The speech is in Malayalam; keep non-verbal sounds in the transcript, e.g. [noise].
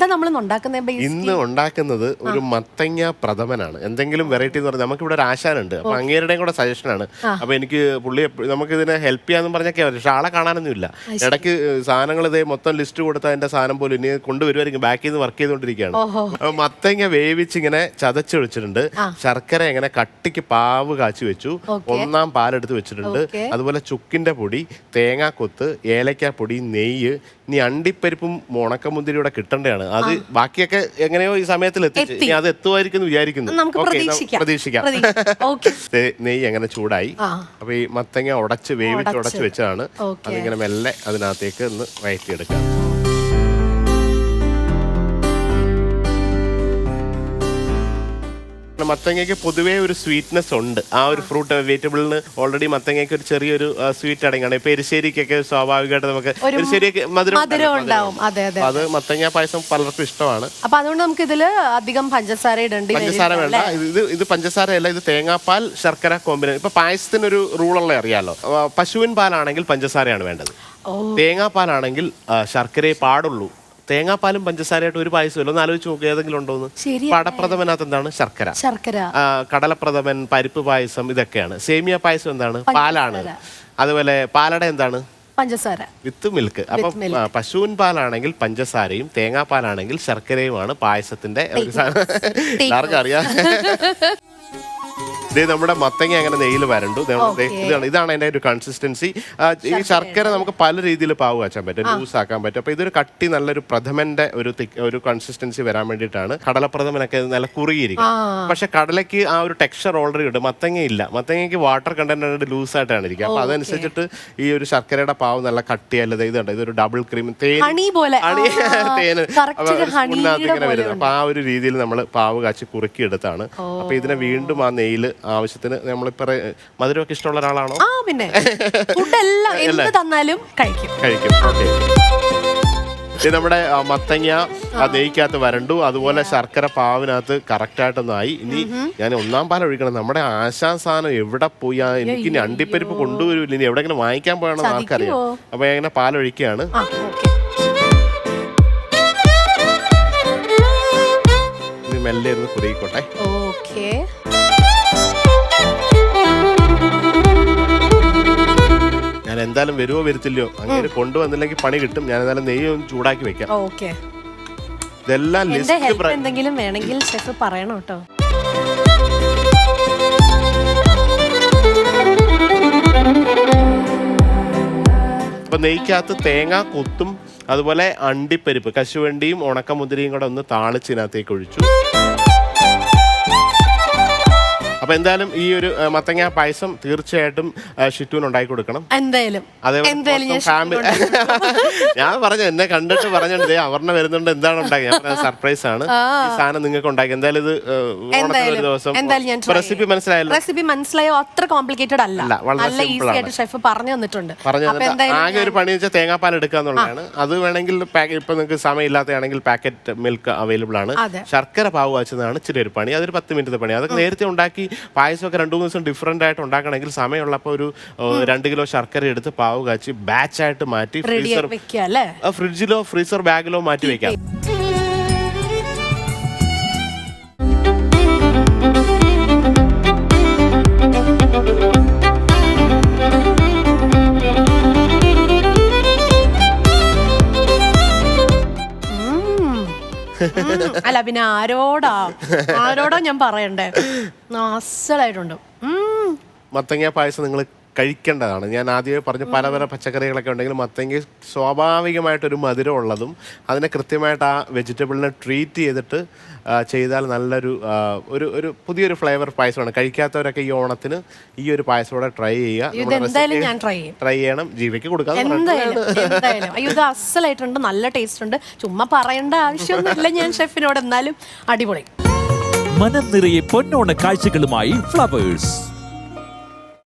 എന്താ നമ്മൾ ഉണ്ടാക്കുന്നത് ഇന്ന് ഉണ്ടാക്കുന്നത് ഒരു മത്തങ്ങ പ്രഥമനാണ്. എന്തെങ്കിലും വെറൈറ്റി എന്ന് പറഞ്ഞാൽ നമുക്ക് ഇവിടെ ഒരു ആശാനുണ്ട്. അപ്പൊ അങ്ങേരുടെയും കൂടെ സജഷനാണ് അപ്പൊ എനിക്ക് പുള്ളി നമുക്ക് ഇതിനെ ഹെൽപ്പ് ചെയ്യാന്ന് പറഞ്ഞൊക്കെ പക്ഷെ ആളെ കാണാനൊന്നും ഇല്ല ഇടയ്ക്ക് സാധനങ്ങൾ ഇതേ മൊത്തം ലിസ്റ്റ് കൊടുത്ത അതിന്റെ സാധനം പോലും ഇനി കൊണ്ടുവരുമായിരിക്കും ബാക്കിൽ നിന്ന് വർക്ക് ചെയ്തുകൊണ്ടിരിക്കുകയാണ്. അപ്പൊ മത്തങ്ങ വേവിച്ച് ഇങ്ങനെ ചതച്ചു വെച്ചിട്ടുണ്ട് ശർക്കര ഇങ്ങനെ കട്ടിക്ക് പാവ് കാച്ചി വെച്ചു. ഒന്നാം പാലെടുത്ത് വെച്ചിട്ടുണ്ട്. അതുപോലെ ചുക്കിന്റെ പൊടി തേങ്ങാക്കൊത്ത് ഏലക്കാപ്പൊടി നെയ്യ്. ഇനി അണ്ടിപ്പരിപ്പും ഉണക്കമുന്തിരിയുടെ കിട്ടേണ്ടതാണ്. അത് ബാക്കിയൊക്കെ എങ്ങനെയോ ഈ സമയത്തിൽ എത്തിച്ച് എത്തി. ഇനി അത് എത്തുമായിരിക്കും എന്ന് വിചാരിക്കുന്നു നമുക്ക് ഓക്കേ, പ്രതീക്ഷിക്കാം. പ്രതീക്ഷിക്കാം പ്രതീക്ഷിക്കാം. ഓക്കേ. [laughs] ദേ, നെയ്യ് അങ്ങനെ ചൂടായി ആ. അപ്പൊ ഈ മത്തങ്ങ ഉടച്ച് വേവിച്ച് ഉടച്ച്. ഉടച്ച് വെച്ചതാണ് ഓക്കേ. അതിങ്ങനെ മെല്ലെ അതിനകത്തേക്ക് ഒന്ന് വയറ്റിയെടുക്കാം മത്തങ്ങയ്ക്ക് പൊതുവേ ഒരു സ്വീറ്റ്നെസ് ഉണ്ട്. ആ ഒരു ഫ്രൂട്ട് വെജിറ്റബിളിന് ഓൾറെഡി മത്തങ്ങയ്ക്ക് ഒരു ചെറിയൊരു സ്വീറ്റ് അടങ്ങാണ്. ഇപ്പൊ എരിശ്ശേരിക്കൊക്കെ സ്വാഭാവികമായിട്ട് നമുക്ക് ഒരു എരിശ്ശേരിക്ക് മധുരം ഉണ്ടാവും. അതെ അതെ അത് മത്തങ്ങ പായസം പലർക്കും ഇഷ്ടമാണ്. അപ്പൊ അതുകൊണ്ട് നമുക്ക് ഇതിൽ അധികം പഞ്ചസാര ഇടേണ്ടി പഞ്ചസാര വേണ്ട. ഇത് ഇത് പഞ്ചസാരയല്ല ഇത് തേങ്ങാപ്പാൽ ശർക്കര കോമ്പിനേഷൻ. ഇപ്പൊ പായസത്തിനൊരു റൂളുള്ള അറിയാലോ. പശുവിൻ പാലാണെങ്കിൽ പഞ്ചസാരയാണ് വേണ്ടത്. തേങ്ങാപ്പാലാണെങ്കിൽ ശർക്കരയെ പാടുള്ളൂ. തേങ്ങാപ്പാലും പഞ്ചസാരയായിട്ട് ഒരു പായസമല്ലോ ഒന്ന് ആലോചിച്ച് നോക്കുക ഏതെങ്കിലും ഉണ്ടോ എന്ന്. പടപ്രഥമനകത്ത് എന്താണ്? ശർക്കര. ശർക്കര. കടലപ്രഥമൻ പരിപ്പ് പായസം ഇതൊക്കെയാണ്. സേമിയ പായസം എന്താണ്? പാലാണ്. അതുപോലെ പാലട എന്താണ്? പഞ്ചസാര. With milk. അപ്പൊ പശുവിൻ പാലാണെങ്കിൽ പഞ്ചസാരയും തേങ്ങാപ്പാലാണെങ്കിൽ ശർക്കരയുമാണ് പായസത്തിന്റെ. എല്ലാവർക്കും അറിയാം. [laughs] ദേ നമ്മുടെ മത്തങ്ങ അങ്ങനെ നെയ്യിൽ വരണ്ടു. ദേ ദേ ഇതാണ് ഇതാണ് അതിന്റെ ഒരു കൺസിസ്റ്റൻസി ഈ ശർക്കര നമുക്ക് പല രീതിയിൽ പാവ് കാച്ചാൻ പറ്റും ലൂസ് ആക്കാൻ പറ്റും. അപ്പൊ ഇതൊരു കട്ടി നല്ലൊരു പ്രഥമന്റെ ഒരു ഒരു കൺസിസ്റ്റൻസി വരാൻ വേണ്ടിയിട്ടാണ് കടലപ്രഥമനൊക്കെ നല്ല കുറുകിയിരിക്കും പക്ഷെ കടലയ്ക്ക് ആ ഒരു ടെക്സ്ചർ ഓൾറെഡി ഉണ്ട്. മത്തങ്ങ ഇല്ല. മത്തങ്ങയ്ക്ക് വാട്ടർ കണ്ടന്റ് ലൂസ് ആയിട്ടാണ് ഇരിക്കുക അപ്പൊ അതനുസരിച്ചിട്ട് ഈ ഒരു ശർക്കരയുടെ പാവ് നല്ല കട്ടിയല്ല ഇതുണ്ട്. ഇതൊരു ഡബിൾ ക്രീം തേൻ തേന് ഇങ്ങനെ വരുന്നത് അപ്പൊ ആ ഒരു രീതിയിൽ നമ്മൾ പാവ് കാച്ചി കുറുക്കിയെടുത്താണ്. അപ്പൊ ഇതിനെ വീണ്ടും ആ നെയ്യിൽ ആവശ്യത്തിന് നമ്മളിപ്പോ റേ- മധുരമൊക്കെ ഇഷ്ടമുള്ള ഒരാളാണോ? ആ പിന്നെ. ഫുഡ് എല്ലാം [laughs] എന്ത് തന്നാലും കഴിക്കും. കഴിക്കും. ഓക്കെ. ഇത് നമ്മുടെ മത്തങ്ങ നെയ്ക്കകത്ത് വരണ്ടു. അതുപോലെ ശർക്കര പാവിനകത്ത് കറക്റ്റ് ആയിട്ടൊന്നായി ഇനി ഞാൻ ഒന്നാം പാൽ ഒഴിക്കണം. നമ്മുടെ ആശാൻ സാധനം എവിടെ പോയി? എനിക്ക് ഇനി അണ്ടിപ്പരിപ്പ് കൊണ്ടുവരില്ല? ഇനി എവിടെങ്കിലും വാങ്ങിക്കാൻ പോയാണെന്ന് ആർക്കറിയാം? അപ്പൊ ഞാൻ ഇങ്ങനെ പാലൊഴിക്കുകയാണ് മെല്ലെ ഒന്ന് കുറുകിക്കോട്ടെ. ഓക്കെ. എന്തായാലും വരുമോ വരുത്തില്ലയോ? അങ്ങനെ കൊണ്ടുവന്നില്ലെങ്കിൽ പണി കിട്ടും. ഞാൻ എന്തായാലും നെയ്യ് ഒന്ന് ചൂടാക്കി വെക്കാം. ഓക്കെ. ഇതെല്ലാം എന്റെ ലിസ്റ്റ് എന്തെങ്കിലും വേണമെങ്കിൽ ഷെഫ് പറയണം കേട്ടോ. അപ്പൊ നെയ്ക്കകത്ത് തേങ്ങ കൊത്തും അതുപോലെ അണ്ടിപ്പരിപ്പ് കശുവണ്ടിയും ഉണക്കമുതിരിയും കൂടെ ഒന്ന് താളിച്ചതിനകത്തേക്ക് ഒഴിച്ചു. അപ്പൊ എന്തായാലും ഈ ഒരു മത്തങ്ങ പായസം തീർച്ചയായിട്ടും ആ, ഷിറ്റുവിന് ഉണ്ടാക്കി കൊടുക്കണം. എന്തായാലും. അതേപോലെ എന്തായാലും ഞാൻ family- [laughs] ഞാൻ പറഞ്ഞു എന്നെ കണ്ടിട്ട് പറഞ്ഞിട്ട് അവർണ വരുന്നുണ്ട് എന്താണ് ഉണ്ടാക്കി? സർപ്രൈസ് ആണ്. ഈ സാധനം നിങ്ങൾക്ക് ഉണ്ടാക്കി. എന്തായാലും ഇത് ഓണത്തിന് ഒരു ദിവസം. എന്തായാലും ഞാൻ try റെസിപ്പി മനസ്സിലായല്ലോ? റെസിപ്പി മനസ്സിലായോ? അത്ര കോംപ്ലിക്കേറ്റഡ് അല്ല. അല്ല, വളരെ നല്ല simple ഈസി ആണ്. ആയിട്ട് ഷെഫ് പറഞ്ഞു തന്നിട്ടുണ്ട്. പറഞ്ഞു അപ്പൊ തന്നിട്ട് എന്തായാലും ആകെ ഒരു പണി വെച്ചാൽ തേങ്ങാപ്പാൽ എടുക്കുക എന്നുള്ളതാണ്. അത് വേണമെങ്കിൽ പാക്കറ്റ് ഇപ്പൊ നിങ്ങൾക്ക് സമയമില്ലാത്തതാണെങ്കിൽ പാക്കറ്റ് മിൽക്ക് അവൈലബിൾ ആണ്. അതെ. ശർക്കര പാവ് കാച്ചുന്നതാണ് ഇച്ചിരി ഒരു പണി. അതൊരു പത്ത് മിനിറ്റ് പണി. അതൊക്കെ നേരത്തെ ഉണ്ടാക്കി പായസമൊക്കെ രണ്ടു മൂന്ന് ദിവസം ഡിഫറെന്റ് ആയിട്ട് ഉണ്ടാക്കണമെങ്കിൽ സമയമുള്ളപ്പോൾ ഒരു രണ്ട് കിലോ ശർക്കര എടുത്ത് പാവ് കാച്ചി ബാച്ചായിട്ട് മാറ്റി ഫ്രീസർ ഫ്രിഡ്ജിലോ ഫ്രീസർ ബാഗിലോ മാറ്റി വെക്കാം. അല്ല പിന്നെ ആരോടാ? ആരോടാ ഞാൻ പറയണ്ടേ? [laughs] അസലായിട്ടുണ്ട്. മത്തങ്ങ പായസം നിങ്ങൾ കഴിക്കേണ്ടതാണ്. ഞാൻ ആദ്യമേ പറഞ്ഞ പല പല പച്ചക്കറികളൊക്കെ ഉണ്ടെങ്കിൽ മത്തങ്ങ സ്വാഭാവികമായിട്ടൊരു മധുരം ഉള്ളതും അതിനെ കൃത്യമായിട്ട് ആ വെജിറ്റബിളിനെ ട്രീറ്റ് ചെയ്തിട്ട് ചെയ്താൽ നല്ലൊരു ഒരു ഒരു പുതിയൊരു ഫ്ലേവർ പായസമാണ്. കഴിക്കാത്തവരൊക്കെ ഈ ഓണത്തിന് ഈ ഒരു പായസത്തോടെ ട്രൈ ചെയ്യുക. എന്തായാലും ഞാൻ ട്രൈ ചെയ്യും. ട്രൈ ചെയ്യണം. ജീവയ്ക്ക് കൊടുക്കാം. ഇത് അസലായിട്ടുണ്ട്. നല്ല ടേസ്റ്റ് ഉണ്ട്. ചുമ്മാ പറയേണ്ട ആവശ്യമൊന്നുമില്ല ഞാൻ ഷെഫിനോട്. എന്നാലും അടിപൊളി. മനം നിറയെ പൊന്നോണ കാഴ്ചകളുമായി ഫ്ലവേഴ്സ്.